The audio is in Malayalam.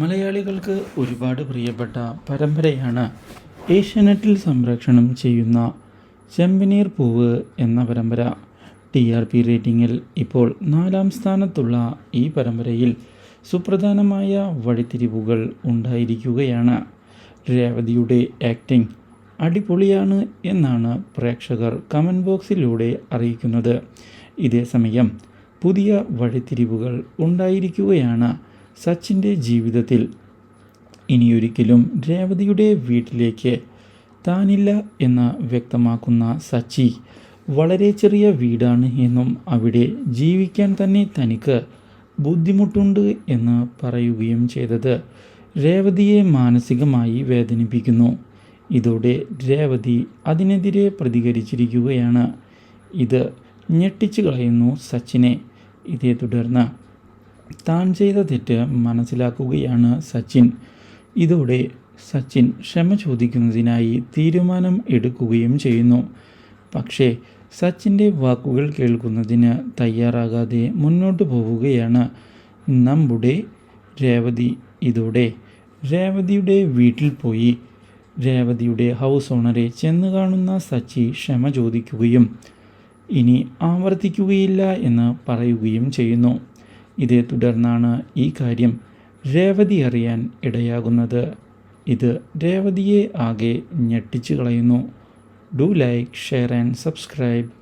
മലയാളികൾക്ക് ഒരുപാട് പ്രിയപ്പെട്ട പരമ്പരയാണ് ഏഷ്യാനെറ്റിൽ സംപ്രേക്ഷണം ചെയ്യുന്ന ചെമ്പനീർ പൂവ് എന്ന പരമ്പര. ടി ആർ പി റേറ്റിംഗിൽ ഇപ്പോൾ നാലാം സ്ഥാനത്തുള്ള ഈ പരമ്പരയിൽ സുപ്രധാനമായ വഴിത്തിരിവുകൾ ഉണ്ടായിരിക്കുകയാണ്. രേവതിയുടെ ആക്ടിംഗ് അടിപൊളിയാണ് എന്നാണ് പ്രേക്ഷകർ കമന്റ് ബോക്സിലൂടെ അറിയിക്കുന്നത്. ഇതേസമയം പുതിയ വഴിത്തിരിവുകൾ ഉണ്ടായിരിക്കുകയാണ്. സച്ചിന്റെ ജീവിതത്തിൽ ഇനിയൊരിക്കലും രേവതിയുടെ വീട്ടിലേക്ക് താനില്ല എന്ന് വ്യക്തമാക്കുന്ന സച്ചി വളരെ ചെറിയ വീടാണ് എന്നും അവിടെ ജീവിക്കാൻ തന്നെ തനിക്ക് ബുദ്ധിമുട്ടുണ്ട് എന്ന് പറയുകയും ചെയ്തത് രേവതിയെ മാനസികമായി വേദനിപ്പിക്കുന്നു. ഇതോടെ രേവതി അതിനെതിരെ പ്രതികരിച്ചിരിക്കുകയാണ്. ഇത് ഞെട്ടിച്ചു കളയുന്നു സച്ചിനെ. ഇതേ തുടർന്ന് താൻ ചെയ്ത തെറ്റ് മനസ്സിലാക്കുകയാണ് സച്ചിൻ. ഇതോടെ സച്ചിൻ ക്ഷമ ചോദിക്കുന്നതിനായി തീരുമാനം എടുക്കുകയും ചെയ്യുന്നു. പക്ഷേ സച്ചിന്റെ വാക്കുകൾ കേൾക്കുന്നതിന് തയ്യാറാകാതെ മുന്നോട്ട് പോവുകയാണ്. നമ്മുടെ രേവതി ഇതോടെ രേവതിയുടെ വീട്ടിൽ പോയി. രേവതിയുടെ ഹൗസ് ഓണറെ ചെന്ന് കാണുന്ന സച്ചി ക്ഷമ ചോദിക്കുകയും ഇനി ആവർത്തിക്കുകയില്ല എന്ന് പറയുകയും ചെയ്യുന്നു. ഇതേ തുടർന്നാണ് ഈ കാര്യം രേവതി അറിയാൻ ഇടയാകുന്നത്. ഇത് രേവതിയെ ആകെ ഞെട്ടിച്ചു കളയുന്നു. Do like share and subscribe.